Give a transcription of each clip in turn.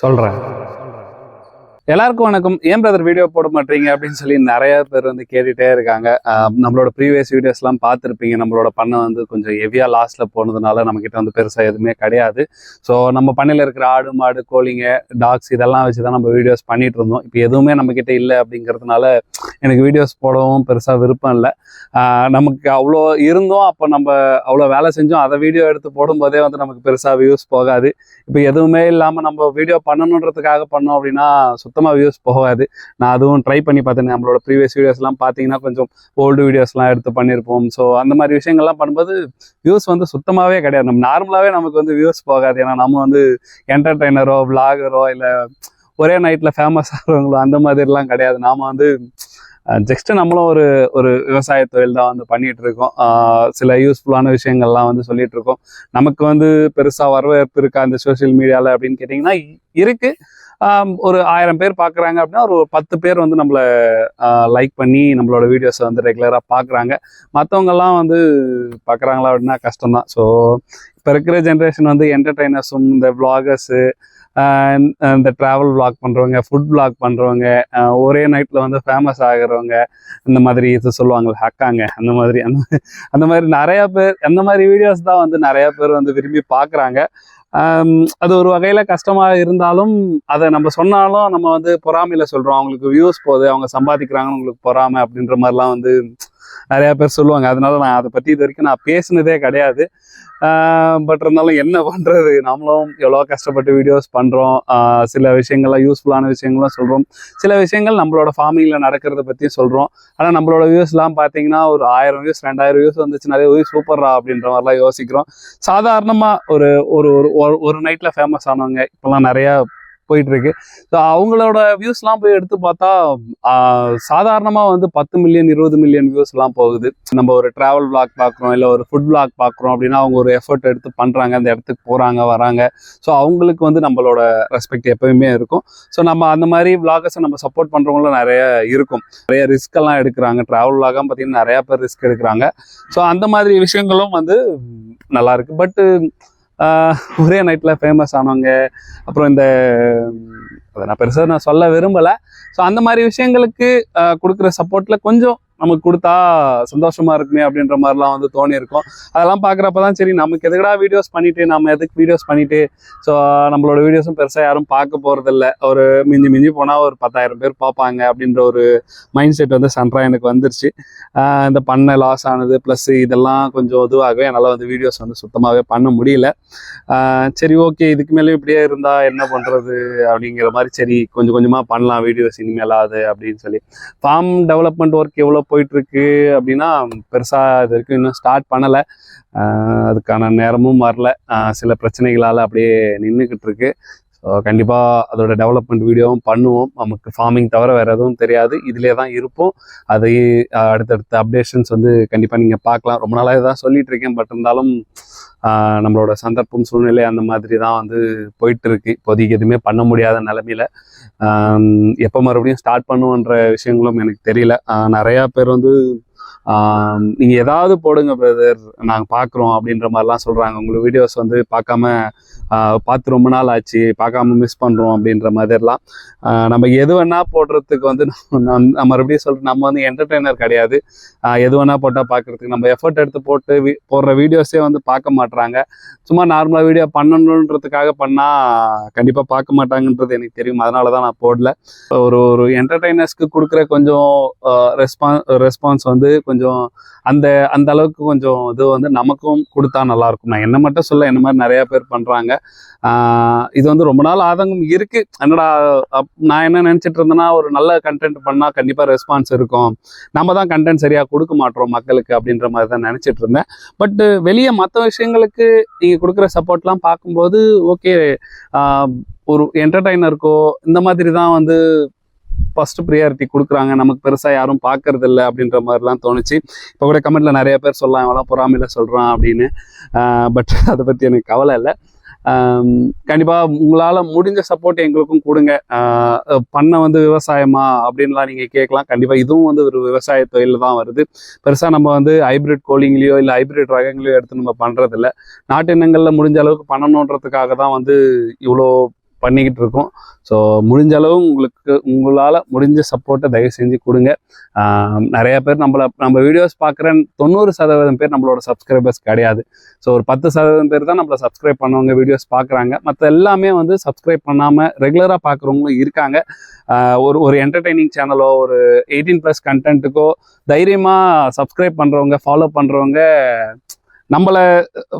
சொல்கிறேன் எல்லாருக்கும் வணக்கம். ஏன் பிரதர் வீடியோ போட மாட்டீங்க அப்படின்னு சொல்லி நிறைய பேர் வந்து கேட்டுட்டே இருக்காங்க. நம்மளோட ப்ரீவியஸ் வீடியோஸ்லாம் பார்த்துருப்பீங்க. நம்மளோட பண்ணை வந்து கொஞ்சம் ஹெவியாக லாஸ்ட்ல போனதுனால நம்மக்கிட்ட வந்து பெருசாக எதுவுமே கிடையாது. ஸோ நம்ம பண்ணையில் இருக்கிற ஆடு மாடு கோழிங்க டாக்ஸ் இதெல்லாம் வச்சு தான் நம்ம வீடியோஸ் பண்ணிட்டு இருந்தோம். இப்போ எதுவுமே நம்மக்கிட்ட இல்லை அப்படிங்கிறதுனால எனக்கு வீடியோஸ் போடவும் பெருசாக விருப்பம் இல்லை. நமக்கு அவ்வளோ இருந்தோம் அப்போ நம்ம அவ்வளோ வேலை செஞ்சோம். அதை வீடியோ எடுத்து போடும்போதே வந்து நமக்கு பெருசாக வியூஸ் போகாது. இப்போ எதுவுமே இல்லாமல் நம்ம வீடியோ பண்ணணுன்றதுக்காக பண்ணோம் அப்படின்னா சுத்தமாக வியூஸ் போகாது. நான் அதுவும் ட்ரை பண்ணி பார்த்தேன் நம்மளோட ப்ரீவியஸ் வீடியோஸ்லாம் பார்த்தீங்கன்னா கொஞ்சம் ஓல்டு வீடியோஸ்லாம் எடுத்து பண்ணியிருப்போம் ஸோ அந்த மாதிரி விஷயங்கள்லாம் பண்ணும்போது வியூஸ் வந்து சுத்தமாகவே கிடையாது. நம்ம நார்மலாகவே நமக்கு வந்து வியூஸ் போகாது. ஏன்னா நம்ம வந்து என்டர்டெய்னரோ விளாகரோ இல்லை ஒரே நைட்டில் ஃபேமஸ் ஆகிறவங்களோ அந்த மாதிரிலாம் கிடையாது. நாம் வந்து ஜஸ்ட் நம்மளும் ஒரு ஒரு விவசாய தொழில் தான் வந்து பண்ணிட்டு இருக்கோம். சில யூஸ்ஃபுல்லான விஷயங்கள்லாம் வந்து சொல்லிட்டு இருக்கோம். நமக்கு வந்து பெருசாக வரவேற்பு இருக்கா இந்த சோஷியல் மீடியாவில் அப்படின்னு கேட்டிங்கன்னா இருக்கு. ஒரு ஆயிரம் பேர் பார்க்குறாங்க அப்படின்னா ஒரு பத்து பேர் வந்து நம்மளை லைக் பண்ணி நம்மளோட வீடியோஸை வந்து ரெகுலராக பார்க்குறாங்க மற்றவங்கெல்லாம் வந்து பார்க்குறாங்களா அப்படின்னா கஷ்டம்தான். ஸோ இப்போ இருக்கிற ஜென்ரேஷன் வந்து என்டர்டைனர்ஸும் இந்த விளாகர்ஸு இந்த ட்ராவல் பிளாக் பண்ணுறவங்க ஃபுட் பிளாக் பண்ணுறவங்க ஒரே நைட்டில் வந்து ஃபேமஸ் ஆகுறவங்க இந்த மாதிரி இது சொல்லுவாங்கல்ல ஹக்காங்க அந்த மாதிரி அந்த அந்த மாதிரி நிறையா பேர் அந்த மாதிரி வீடியோஸ் தான் வந்து நிறையா பேர் வந்து விரும்பி பார்க்குறாங்க. Um, அது ஒரு வகையில் கஷ்டமாக இருந்தாலும் அதை நம்ம சொன்னாலும் நம்ம வந்து பொறாமையில் சொல்கிறோம் அவங்களுக்கு வியூஸ் போகுது அவங்க சம்பாதிக்கிறாங்கன்னு உங்களுக்கு பொறாமை அப்படின்ற மாதிரிலாம் வந்து நிறையா பேர் சொல்லுவாங்க. அதனால நான் அதை பற்றி இது வரைக்கும் நான் பேசினதே கிடையாது. பட் இருந்தாலும் என்ன பண்ணுறது நம்மளும் எவ்வளோ கஷ்டப்பட்டு வீடியோஸ் பண்ணுறோம் சில விஷயங்கள்லாம் யூஸ்ஃபுல்லான விஷயங்களும் சொல்கிறோம் சில விஷயங்கள் நம்மளோட ஃபார்மிங்கில் நடக்கிறத பற்றியும் சொல்கிறோம் ஆனால் நம்மளோட வியூஸ்லாம் பார்த்தீங்கன்னா ஒரு ஆயிரம் வியூஸ் ரெண்டாயிரம் வியூஸ் வந்துச்சுனாலே ஓய் சூப்பர்ரா அப்படின்ற மாதிரிலாம் யோசிக்கிறோம். சாதாரணமாக ஒரு ஒரு ஒரு ஒரு- ஒரு நைட்டில் ஃபேமஸ் ஆனவங்க இப்போலாம் நிறையா போயிட்டு இருக்கு ஸோ அவங்களோட வியூஸ்லாம் போய் எடுத்து பார்த்தா சாதாரணமாக வந்து பத்து மில்லியன் இருபது மில்லியன் வியூஸ்லாம் போகுது. நம்ம ஒரு ட்ராவல் பிளாக் பார்க்குறோம் இல்லை ஒரு ஃபுட் பிளாக் பார்க்குறோம் அப்படின்னா அவங்க ஒரு எஃபர்ட் எடுத்து பண்ணுறாங்க அந்த இடத்துக்கு போகிறாங்க வராங்க. ஸோ அவங்களுக்கு வந்து நம்மளோட ரெஸ்பெக்ட் எப்பயுமே இருக்கும். ஸோ நம்ம அந்த மாதிரி விளாகர்ஸை நம்ம சப்போர்ட் பண்ணுறவங்களும் நிறைய இருக்கும். நிறைய ரிஸ்க் எல்லாம் எடுக்கிறாங்க. ட்ராவல் vlog பார்த்தீங்கன்னா நிறைய பேர் ரிஸ்க் எடுக்கிறாங்க. ஸோ அந்த மாதிரி விஷயங்களும் வந்து நல்லா இருக்கு. பட்டு ஒரே நைட்டில் ஃபேமஸ் ஆனவங்க அப்புறம் இந்த அதை நான் பெருசாக நான் சொல்ல விரும்பலை. ஸோ அந்த மாதிரி விஷயங்களுக்கு கொடுக்குற சப்போர்ட்டில் கொஞ்சம் நமக்கு கொடுத்தா சந்தோஷமா இருக்குமே அப்படின்ற மாதிரிலாம் வந்து தோணி இருக்கும் அதெல்லாம் பார்க்குறப்ப தான் சரி நமக்கு எதுக்கடா வீடியோஸ் பண்ணிட்டு நம்ம எதுக்கு வீடியோஸ் பண்ணிட்டு? ஸோ நம்மளோட வீடியோஸும் பெருசாக யாரும் பார்க்க போகிறதில்ல ஒரு மிஞ்சி மிஞ்சி போனால் ஒரு பத்தாயிரம் பேர் பார்ப்பாங்க அப்படின்ற ஒரு மைண்ட் செட் வந்து சன்ட்ரா எனக்கு வந்துருச்சு. இந்த பண்ண லாஸ் ஆனது ப்ளஸ் இதெல்லாம் கொஞ்சம் இதுவாகவே என்னால் வந்து வீடியோஸ் வந்து சுத்தமாகவே பண்ண முடியல. சரி ஓகே இதுக்கு மேலே இப்படியே இருந்தால் என்ன பண்ணுறது அப்படிங்கிற மாதிரி சரி கொஞ்சம் கொஞ்சமாக பண்ணலாம் வீடியோஸ் இனிமேலாது அப்படின்னு சொல்லி. ஃபார்ம் டெவலப்மெண்ட் ஒர்க் எவ்வளோ போயிட்டுருக்கு அப்படின்னா பெருசாக இது வரைக்கும் இன்னும் ஸ்டார்ட் பண்ணலை. அதுக்கான நேரமும் வரல. சில பிரச்சனைகளால் அப்படியே நின்றுக்கிட்டு இருக்கு ஸோ கண்டிப்பாக அதோட டெவலப்மெண்ட் வீடியோவும் பண்ணுவோம். நமக்கு ஃபார்மிங் தவிர வேறு எதுவும் தெரியாது. இதிலே தான் இருப்போம். அதை அடுத்தடுத்த அப்டேஷன்ஸ் வந்து கண்டிப்பாக நீங்கள் பார்க்கலாம். ரொம்ப நாளாக தான் சொல்லிகிட்டு இருக்கேன். பட் இருந்தாலும் நம்மளோட சந்தர்ப்பம் சூழ்நிலை அந்த மாதிரி தான் வந்து போயிட்டு இருக்கு இப்போதைக்கு எதுவுமே பண்ண முடியாத நிலமையில. எப்போ மறுபடியும் ஸ்டார்ட் பண்ணுவோன்ற விஷயங்களும் எனக்கு தெரியல. நிறையா பேர் வந்து ஆஹ் நீங்க ஏதாவது போடுங்க பிரதர் நாங்கள் பாக்குறோம் அப்படின்ற மாதிரிலாம் சொல்றாங்க. உங்களுக்கு வீடியோஸ் வந்து பார்க்காம பார்த்து ரொம்ப நாள் ஆச்சு. பார்க்காம மிஸ் பண்றோம் அப்படின்ற மாதிரிலாம். நம்ம எது வேணா போடுறதுக்கு வந்து நம்ம- நம்ம மறுபடியும் சொல்றேன் நம்ம வந்து என்டர்டைனர் கிடையாது. எது வேணா போட்டால் பார்க்குறதுக்கு நம்ம எஃபர்ட் எடுத்து போட்டு போடுற வீடியோஸே வந்து பார்க்க மாட்றாங்க. சும்மா நார்மலாக வீடியோ பண்ணணுன்றதுக்காக பண்ணா கண்டிப்பா பார்க்க மாட்டாங்கன்றது எனக்கு தெரியும். அதனால தான் நான் போடல. ஒரு ஒரு என்டர்டைனர்ஸ்க்கு கொடுக்குற கொஞ்சம் ரெஸ்பான்ஸ் ரெஸ்பான்ஸ் வந்து கொஞ்சம் அந்த அந்த அளவுக்கு கொஞ்சம் இது வந்து நமக்கும் கொடுத்தா நல்லா இருக்கும் நான் என்ன மட்டும் சொல்ல என்ன மாதிரி நிறைய பேர் பண்றாங்க. இது வந்து ரொம்ப நாள் ஆதங்கம் இருக்கு. என்னடா அப்- நான் என்ன நினைச்சிட்டு இருந்தேன்னா ஒரு நல்ல கண்டென்ட் பண்ணா கண்டிப்பா ரெஸ்பான்ஸ் இருக்கும். நம்ம தான் கண்டென்ட் சரியா கொடுக்க மாட்டோம் மக்களுக்கு அப்படின்ற மாதிரி தான் நினைச்சிட்டு இருந்தேன். பட் வெளியே மற்ற விஷயங்களுக்கு நீங்க கொடுக்குற சப்போர்ட்லாம் பார்க்கும்போது ஓகே ஒரு என்டர்டைனருக்கோ இந்த மாதிரி தான் வந்து ஃபர்ஸ்ட் ப்ரியாரிட்டி கொடுக்குறாங்க. நமக்கு பெருசாக யாரும் பார்க்கறது இல்லை அப்படின்ற மாதிரிலாம் தோணுச்சு. இப்போ கூட கமெண்ட்டில் நிறைய பேர் சொல்லலாம் இவெல்லாம் பொறாமையில் சொல்கிறான் அப்படின்னு. பட் அதை பற்றி எனக்கு கவலை இல்லை. கண்டிப்பாக உங்களால் முடிஞ்ச சப்போர்ட் எங்களுக்கும் கொடுங்க. பண்ண வந்து விவசாயமா அப்படின்லாம் நீங்கள் கேட்கலாம். கண்டிப்பாக இதுவும் வந்து ஒரு விவசாய தொழில் தான் வருது. பெருசாக நம்ம வந்து ஹைபிரிட் கோழிங்களையோ இல்லை ஹைபிரிட் ரகங்களையோ எடுத்து நம்ம பண்ணுறதில்ல நாட்டு இனங்களில் முடிஞ்ச அளவுக்கு பண்ணணுன்றதுக்காக தான் வந்து இவ்வளோ பண்ணிக்கிட்டு இருக்கோம். ஸோ முடிஞ்ச அளவு உங்களுக்கு உங்களால் முடிஞ்ச சப்போர்ட்டை தயவு செஞ்சு கொடுங்க. நிறைய பேர் நம்மள நம்ம வீடியோஸ் பார்க்குற தொண்ணூறு சதவீதம் பேர் நம்மளோட சப்ஸ்கிரைபர்ஸ் கிடையாது. ஸோ ஒரு பத்து சதவீதம் பேர் தான் நம்மளை சப்ஸ்கிரைப் பண்ணவங்க வீடியோஸ் பார்க்குறாங்க. மற்ற எல்லாமே வந்து சப்ஸ்கிரைப் பண்ணாமல் ரெகுலராக பார்க்குறவங்களும் இருக்காங்க. ஒரு ஒரு என்டர்டெய்னிங் சேனலோ ஒரு எயிட்டீன் ப்ளஸ் கண்டென்ட்டுக்கோ தைரியமாக சப்ஸ்கிரைப் பண்ணுறவங்க ஃபாலோ பண்ணுறவங்க நம்மளை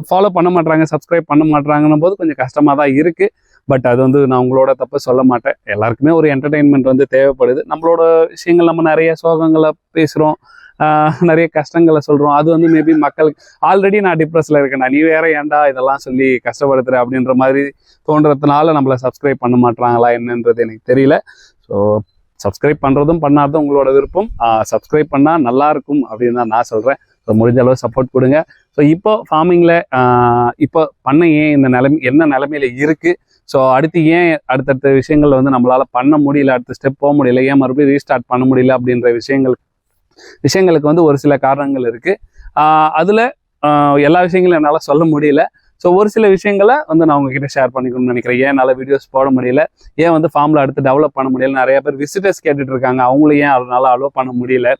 ஃபாலோ பண்ண மாட்டாங்க சப்ஸ்கிரைப் பண்ண மாட்றாங்கன்னும் போது கொஞ்சம் கஷ்டமாக தான் இருக்குது பட் அது வந்து நான் உங்களோட தப்பு சொல்ல மாட்டேன். எல்லாருக்குமே ஒரு என்டர்டெயின்மெண்ட் வந்து தேவைப்படுது. நம்மளோட விஷயங்கள் நம்ம நிறைய சோகங்களை பேசுகிறோம் நிறைய கஷ்டங்களை சொல்கிறோம் அது வந்து மேபி மக்களுக்கு ஆல்ரெடி நான் டிப்ரெஸில் இருக்கேன் நீ வேற ஏன்டா இதெல்லாம் சொல்லி கஷ்டப்படுத்துற அப்படின்ற மாதிரி தோன்றதுனால நம்மளை சப்ஸ்கிரைப் பண்ண மாட்றாங்களா என்னன்றது எனக்கு தெரியல. ஸோ சப்ஸ்கிரைப் பண்ணுறதும் பண்ணாததும் உங்களோட விருப்பம். சப்ஸ்கிரைப் பண்ணால் நல்லாயிருக்கும் அப்படின்னு தான் நான் சொல்கிறேன் ஸோ முடிஞ்ச அளவு சப்போர்ட் கொடுங்க. ஸோ இப்போ ஃபார்மிங்கில் இப்போ பண்ண ஏன் இந்த நிலைமை என்ன நிலைமையில இருக்குது ஸோ அடுத்து ஏன் அடுத்தடுத்த விஷயங்கள் வந்து நம்மளால் பண்ண முடியல? அடுத்த ஸ்டெப் போக முடியல. ஏன் மறுபடியும் ரீஸ்டார்ட் பண்ண முடியல? அப்படின்ற விஷயங்கள் விஷயங்களுக்கு வந்து ஒரு சில காரணங்கள் இருக்குது அதில் எல்லா விஷயங்களும் என்னால் சொல்ல முடியல. ஸோ ஒரு சில விஷயங்களை வந்து நான் உங்ககிட்ட ஷேர் பண்ணிக்கணும்னு நினைக்கிறேன். ஏன் என்னால் வீடியோஸ் போட முடியல? ஏன் வந்து ஃபார்மில் அடுத்து டெவலப் பண்ண முடியல? நிறைய பேர் விசிட்டர்ஸ் கேட்டுட்டு இருக்காங்க. அவங்களும் ஏன் அதனால அலோவ் பண்ண முடியல?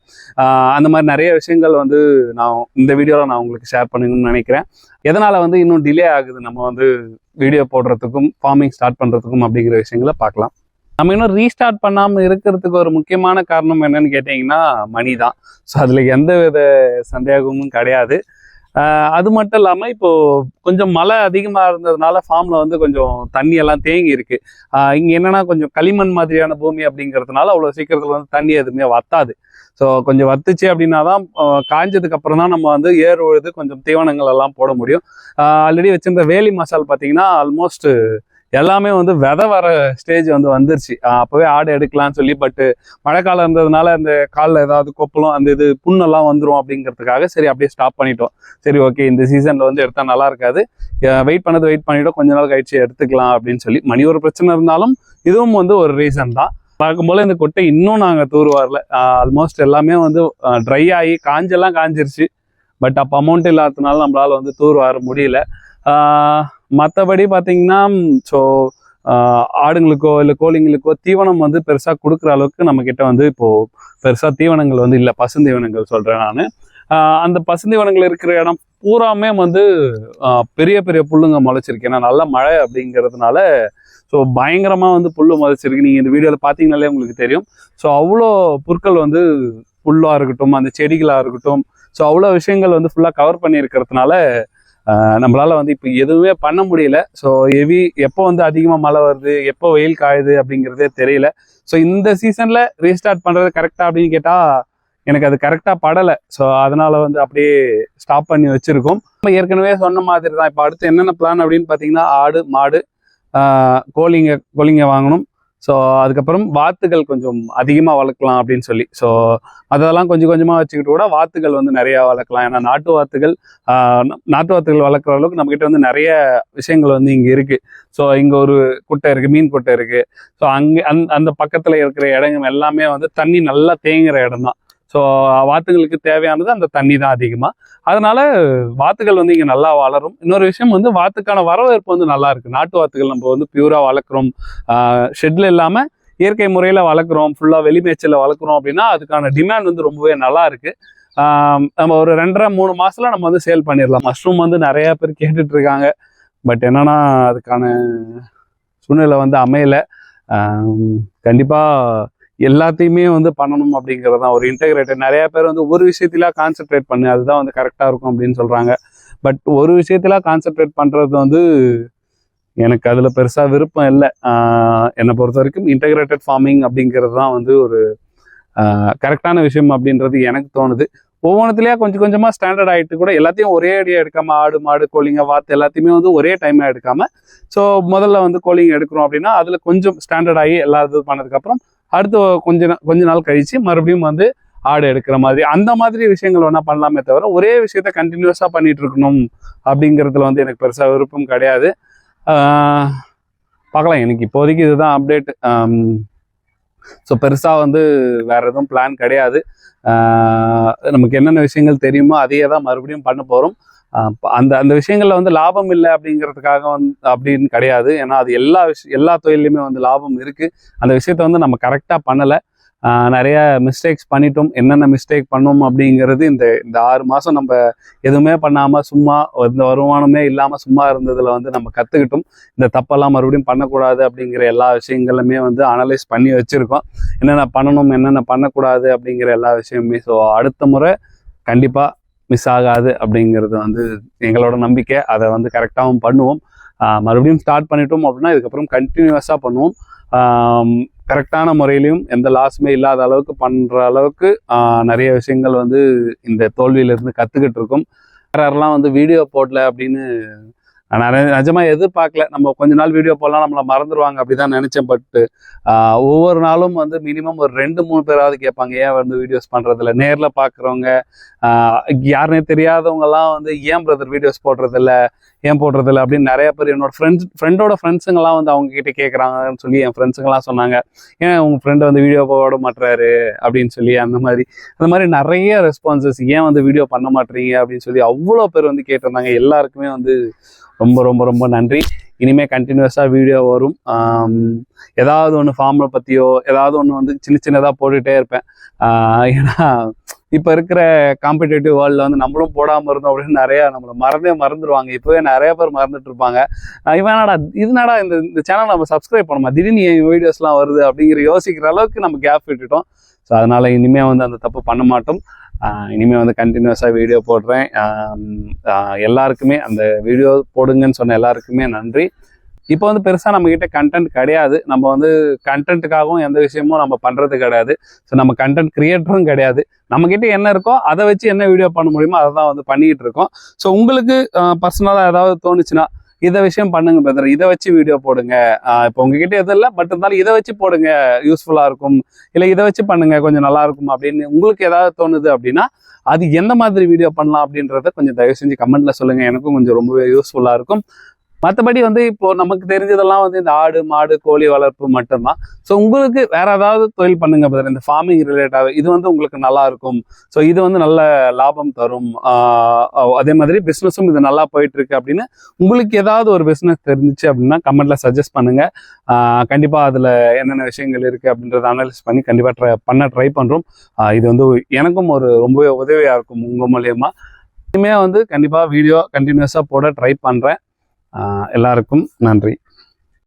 அந்த மாதிரி நிறைய விஷயங்கள் வந்து நான் இந்த வீடியோவில் நான் உங்களுக்கு ஷேர் பண்ணிக்கணும்னு நினைக்கிறேன். எதனால் வந்து இன்னும் டிலே ஆகுது? நம்ம வந்து வீடியோ போடுறதுக்கும் ஃபார்மிங் ஸ்டார்ட் பண்ணுறதுக்கும் அப்படிங்கிற விஷயங்களை பார்க்கலாம். நம்ம இன்னும் ரீஸ்டார்ட் பண்ணாமல் இருக்கிறதுக்கு ஒரு முக்கியமான காரணம் என்னன்னு கேட்டிங்கன்னா மணி தான். ஸோ அதில் எந்த வித சந்தேகமும் கிடையாது. அது மட்டும் இல்லாமல் இப்போ கொஞ்சம் மழை அதிகமாக இருந்ததுனால ஃபார்மில் வந்து கொஞ்சம் தண்ணி எல்லாம் தேங்கி இருக்கு. இங்கே என்னன்னா கொஞ்சம் களிமண் மாதிரியான பூமி அப்படிங்கிறதுனால அவ்வளோ சீக்கிரத்தில் வந்து தண்ணி எதுவுமே வத்தாது. ஸோ கொஞ்சம் வத்துச்சு அப்படின்னா தான் காஞ்சதுக்கு அப்புறம் தான் நம்ம வந்து ஏர் உழுது கொஞ்சம் தீவனங்கள் எல்லாம் போட முடியும். ஆல்ரெடி வச்சிருந்த வேலி மசால் பார்த்தீங்கன்னா ஆல்மோஸ்ட் எல்லாமே வந்து விதை வர ஸ்டேஜ் வந்து வந்துருச்சு. அப்போவே ஆடு எடுக்கலாம்னு சொல்லி பட்டு மழைக்காலம் இருந்ததுனால அந்த காலில் ஏதாவது கொப்பலும் அந்த இது புண்ணெல்லாம் வந்துரும் அப்படிங்கிறதுக்காக சரி அப்படியே ஸ்டாப் பண்ணிட்டோம். சரி ஓகே இந்த சீசனில் வந்து எடுத்தால் நல்லா இருக்காது. வெயிட் பண்ணது வெயிட் பண்ணிட்டோம். கொஞ்ச நாள் கழிச்சு எடுத்துக்கலாம் அப்படின்னு சொல்லி. மணி ஒரு பிரச்சனை இருந்தாலும் இதுவும் வந்து ஒரு ரீசன் தான். பார்க்கும்போது இந்த கொட்டை இன்னும் நாங்கள் தூர் வரல. ஆல்மோஸ்ட் எல்லாமே வந்து ட்ரை ஆகி காஞ்செல்லாம் காஞ்சிருச்சு. பட் அப்போ அமௌண்ட் இல்லாததுனால நம்மளால் வந்து தூர் வர முடியல. மற்றபடி பார்த்தீங்கன்னா ஸோ ஆடுங்களுக்கோ இல்லை கோழிங்களுக்கோ தீவனம் வந்து பெருசாக கொடுக்குற அளவுக்கு நம்மக்கிட்ட வந்து இப்போது பெருசாக தீவனங்கள் வந்து இல்லை பசுந்தீவனங்கள் சொல்கிறேன் நான். அந்த பசுந்தீவனங்கள் இருக்கிற இடம் பூராமே வந்து பெரிய பெரிய புல்லுங்க முளைச்சிருக்கு. ஏன்னா நல்ல மழை அப்படிங்கிறதுனால ஸோ பயங்கரமாக வந்து புல்லு முளைச்சிருக்கு. நீங்கள் இந்த வீடியோவில் பார்த்தீங்கனாலே உங்களுக்கு தெரியும். ஸோ அவ்வளோ புற்கள் வந்து புல்லாக இருக்கட்டும் அந்த செடிகளாக இருக்கட்டும் ஸோ அவ்வளோ விஷயங்கள் வந்து ஃபுல்லாக கவர் பண்ணியிருக்கிறதுனால நம்மளால் வந்து இப்போ எதுவுமே பண்ண முடியல. ஸோ ஹெவி எப்போ வந்து அதிகமாக மழை வருது எப்போ வெயில் காயுது அப்படிங்கிறதே தெரியல. ஸோ இந்த சீசனில் ரீஸ்டார்ட் பண்ணுறது கரெக்டாக அப்படின்னு கேட்டால் எனக்கு அது கரெக்டாக படலை. ஸோ அதனால் வந்து அப்படியே ஸ்டாப் பண்ணி வச்சுருக்கோம். நம்ம ஏற்கனவே சொன்ன மாதிரி தான் இப்போ அடுத்து என்னென்ன பிளான் அப்படின்னு பார்த்தீங்கன்னா ஆடு மாடு கோழிங்க கோழிங்க வாங்கணும். ஸோ அதுக்கப்புறம் வாத்துகள் கொஞ்சம் அதிகமாக வளர்க்கலாம் அப்படின்னு சொல்லி. ஸோ அதெல்லாம் கொஞ்சம் கொஞ்சமாக வச்சுக்கிட்டு கூட வாத்துகள் வந்து நிறையா வளர்க்கலாம். ஏன்னா நாட்டு வாத்துகள் நாட்டு வாத்துகள் வளர்க்குற அளவுக்கு நம்மக்கிட்ட வந்து நிறைய விஷயங்கள் வந்து இங்கே இருக்குது ஸோ இங்கே ஒரு குட்டை இருக்குது மீன் குட்டை இருக்குது ஸோ அங்கே அந் அந்த பக்கத்தில் இருக்கிற இடங்கள் எல்லாமே வந்து தண்ணி நல்லா தேங்குகிற இடம் தான் ஸோ வாத்துகளுக்கு தேவையானது அந்த தண்ணி தான் அதிகமாக அதனால வாத்துகள் வந்து இங்கே நல்லா வளரும். இன்னொரு விஷயம் வந்து வாத்துக்கான வரவேற்பு வந்து நல்லா இருக்கு. நாட்டு வாத்துகள் நம்ம வந்து பியூரா வளர்க்குறோம். ஷெட்ல இல்லாமல் இயற்கை முறையில் வளர்க்குறோம். ஃபுல்லாக வெளிமேய்ச்சலில் வளர்க்குறோம் அப்படின்னா அதுக்கான டிமாண்ட் வந்து ரொம்பவே நல்லா இருக்கு. நம்ம ஒரு ரெண்டரை மூணு மாசத்துல நம்ம வந்து சேல் பண்ணிடலாம். மஷ்ரூம் வந்து நிறைய பேர் கேட்டுட்டு இருக்காங்க பட் என்னன்னா அதுக்கான சூழ்நிலை வந்து அமையல. கண்டிப்பாக எல்லாத்தையுமே வந்து பண்ணணும் அப்படிங்கிறது தான் ஒரு இன்டெகிரேட்டட் நிறைய பேர் வந்து ஒரு விஷயத்தில கான்சென்ட்ரேட் பண்ணு அதுதான் வந்து கரெக்டாக இருக்கும் அப்படின்னு சொல்கிறாங்க பட் ஒரு விஷயத்தில கான்சென்ட்ரேட் பண்ணுறது வந்து எனக்கு அதில் பெருசாக விருப்பம் இல்லை. என்னை பொறுத்த வரைக்கும் இன்டெகிரேட்டட் ஃபார்மிங் அப்படிங்கிறது தான் வந்து ஒரு கரெக்டான விஷயம் அப்படின்றது எனக்கு தோணுது. ஒவ்வொன்றத்துலேயே கொஞ்சம் கொஞ்சமாக ஸ்டாண்டர்ட் ஆகிட்டு கூட எல்லாத்தையும் ஒரே அடியாக எடுக்காமல் ஆடு மாடு கோழிங்க வாத்து எல்லாத்தையுமே வந்து ஒரே டைமாக எடுக்காமல் ஸோ முதல்ல வந்து கோழிங்க எடுக்கிறோம் அப்படின்னா அதில் கொஞ்சம் ஸ்டாண்டர்ட் ஆகி எல்லா இது பண்ணதுக்கப்புறம் அடுத்து கொஞ்ச நாள் கொஞ்ச நாள் கழிச்சு மறுபடியும் வந்து ஆடு எடுக்கிற மாதிரி அந்த மாதிரி விஷயங்கள் வேணால் பண்ணலாமே தவிர ஒரே விஷயத்த கண்டினியூஸாக பண்ணிட்டு இருக்கணும் அப்படிங்கிறதுல வந்து எனக்கு பெருசாக விருப்பம் கிடையாது. பார்க்கலாம். எனக்கு இப்போதைக்கு இதுதான் அப்டேட் ஸோ பெருசாக வந்து வேற எதுவும் பிளான் கிடையாது. நமக்கு என்னென்ன விஷயங்கள் தெரியுமோ அதையே தான் மறுபடியும் பண்ண போகிறோம் அந்த அந்த விஷயங்கள்ல வந்து லாபம் இல்லை அப்படிங்கிறதுக்காக வந்து அப்படின்னு கிடையாது. ஏன்னா அது எல்லா விஷயம் எல்லா தொழிலையுமே வந்து லாபம் இருக்கு. அந்த விஷயத்த வந்து நம்ம கரெக்டாக பண்ணலை. நிறைய மிஸ்டேக்ஸ் பண்ணிட்டோம். என்னென்ன மிஸ்டேக் பண்ணோம் அப்படிங்கிறது இந்த இந்த ஆறு மாதம் நம்ம எதுவுமே பண்ணாமல் சும்மா இந்த வருமானமே இல்லாமல் சும்மா இருந்ததில் வந்து நம்ம கற்றுக்கிட்டோம் இந்த தப்பெல்லாம் மறுபடியும் பண்ணக்கூடாது அப்படிங்கிற எல்லா விஷயங்களுமே வந்து அனலைஸ் பண்ணி வச்சுருக்கோம். என்னென்ன பண்ணணும் என்னென்ன பண்ணக்கூடாது அப்படிங்கிற எல்லா விஷயமுமே. ஸோ அடுத்த முறை கண்டிப்பாக மிஸ் ஆகாது அப்படிங்கிறது வந்து எங்களோட நம்பிக்கை. அதை வந்து கரெக்டாகவும் பண்ணுவோம். மறுபடியும் ஸ்டார்ட் பண்ணிட்டோம் அப்படின்னா இதுக்கப்புறம் கண்டினியூஸாக பண்ணுவோம். கரெக்டான முறையிலையும் எந்த லாஸுமே இல்லாத அளவுக்கு பண்ணுற அளவுக்கு நிறைய விஷயங்கள் வந்து இந்த தோல்வியிலிருந்து கற்றுக்கிட்டு இருக்கோம். யாரெல்லாம் வந்து வீடியோ போடல அப்படின்னு நான் நிறைய நிஜமா எதிர்பார்க்கல. நம்ம கொஞ்ச நாள் வீடியோ போடலாம் நம்மளை மறந்துடுவாங்க அப்படிதான் நினைச்சேன் பட் ஒவ்வொரு நாளும் வந்து மினிமம் ஒரு ரெண்டு மூணு பேராவது கேட்பாங்க ஏன் வந்து வீடியோஸ் பண்றதில்ல? நேர்ல பாக்குறவங்க ஆஹ் யாருனே தெரியாதவங்கலாம் வந்து ஏன் பிரதர் வீடியோஸ் போடுறதில்ல? ஏன் போடுறதில்ல அப்படின்னு நிறைய பேர் என்னோட ஃப்ரெண்ட்ஸ் ஃப்ரெண்டோட ஃப்ரெண்ட்ஸுங்கெல்லாம் வந்து அவங்க கிட்ட கேட்குறாங்கன்னு சொல்லி என் ஃப்ரெண்ட்ஸுங்கெல்லாம் சொன்னாங்க. ஏன் உங்க ஃப்ரெண்டு வந்து வீடியோ போட மாட்டுறாரு அப்படின்னு சொல்லி அந்த மாதிரி. அந்த மாதிரி நிறைய ரெஸ்பான்சஸ் ஏன் வந்து வீடியோ பண்ண மாட்டீங்க அப்படின்னு சொல்லி அவ்வளோ பேர் வந்து கேட்டிருந்தாங்க. எல்லாருக்குமே வந்து ரொம்ப ரொம்ப ரொம்ப நன்றி. இனிமே கண்டினியூஸாக வீடியோ வரும். ஏதாவது ஒன்று ஃபார்மில் பற்றியோ ஏதாவது ஒன்று வந்து சின்ன சின்னதாக போட்டுகிட்டே இருப்பேன். ஏன்னா இப்போ இருக்கிற காம்படிட்டிவ் வேர்ல்டில் வந்து நம்மளும் போடாமல் இருந்தோம் அப்படின்னு நிறையா நம்மளை மறந்தே மறந்துடுவாங்க இப்போவே நிறைய பேர் மறந்துட்டு இருப்பாங்க. ஆஹ் இவன் என்னடா இதுனாடா இந்த இந்த சேனல் நம்ம சப்ஸ்கிரைப் பண்ணுமா திடீர்னு என் வீடியோஸ்லாம் வருது அப்படிங்கிற யோசிக்கிற அளவுக்கு நம்ம கேப் விட்டுட்டோம். ஸோ அதனால் இனிமே வந்து அந்த தப்பு பண்ண மாட்டோம். இனிமேல் வந்து கண்டினியூஸாக வீடியோ போடுறேன். எல்லாருக்குமே அந்த வீடியோ போடுங்கன்னு சொன்ன எல்லாருக்குமே நன்றி. இப்போ வந்து பெருசாக நம்ம கண்டென்ட் கிடையாது. நம்ம வந்து கண்டென்ட்டுக்காகவும் எந்த விஷயமும் நம்ம பண்ணுறது கிடையாது. ஸோ நம்ம கண்டென்ட் கிரியேட்டரும் கிடையாது. நம்ம கிட்ட என்ன இருக்கோ அதை வச்சு என்ன வீடியோ பண்ண முடியுமோ அதை தான் வந்து பண்ணிக்கிட்டு இருக்கோம். ஸோ உங்களுக்கு பர்சனலாக ஏதாவது தோணுச்சுன்னா இதை விஷயம் பண்ணுங்க பிரதர் இதை வச்சு வீடியோ போடுங்க. இப்போ உங்ககிட்ட எதுவும் இல்லை பட் இருந்தாலும் இதை வச்சு போடுங்க. யூஸ்ஃபுல்லாக இருக்கும். இல்லை இதை வச்சு பண்ணுங்க கொஞ்சம் நல்லா இருக்கும் அப்படின்னு உங்களுக்கு ஏதாவது தோணுது அப்படின்னா அது எந்த மாதிரி வீடியோ பண்ணலாம் அப்படின்றத கொஞ்சம் தயவு செஞ்சு கமெண்ட்ல சொல்லுங்க. எனக்கும் கொஞ்சம் ரொம்பவே யூஸ்ஃபுல்லாக இருக்கும். மற்றபடி வந்து இப்போ நமக்கு தெரிஞ்சதெல்லாம் வந்து இந்த ஆடு மாடு கோழி வளர்ப்பு மட்டும்தான். ஸோ உங்களுக்கு வேற ஏதாவது தொழில் பண்ணுங்க பிரதர் இந்த ஃபார்மிங் ரிலேட்டாக இது வந்து உங்களுக்கு நல்லா இருக்கும். ஸோ இது வந்து நல்ல லாபம் தரும். அதே மாதிரி பிஸ்னஸும் இது நல்லா போயிட்டு இருக்கு அப்படின்னு உங்களுக்கு ஏதாவது ஒரு பிஸ்னஸ் தெரிஞ்சுச்சு அப்படின்னா கமெண்ட்ல சஜஸ்ட் பண்ணுங்க. கண்டிப்பாக அதில் என்னென்ன விஷயங்கள் இருக்குது அப்படின்றத அனலைஸ் பண்ணி கண்டிப்பாக ட்ரை பண்ண ட்ரை பண்ணுறோம் இது வந்து எனக்கும் ஒரு ரொம்பவே உதவியாக இருக்கும் உங்கள் மூலியமாக இனிமே வந்து கண்டிப்பாக வீடியோ கண்டினியூஸாக போட ட்ரை பண்ணுறேன் எல்லாருக்கும் நன்றி.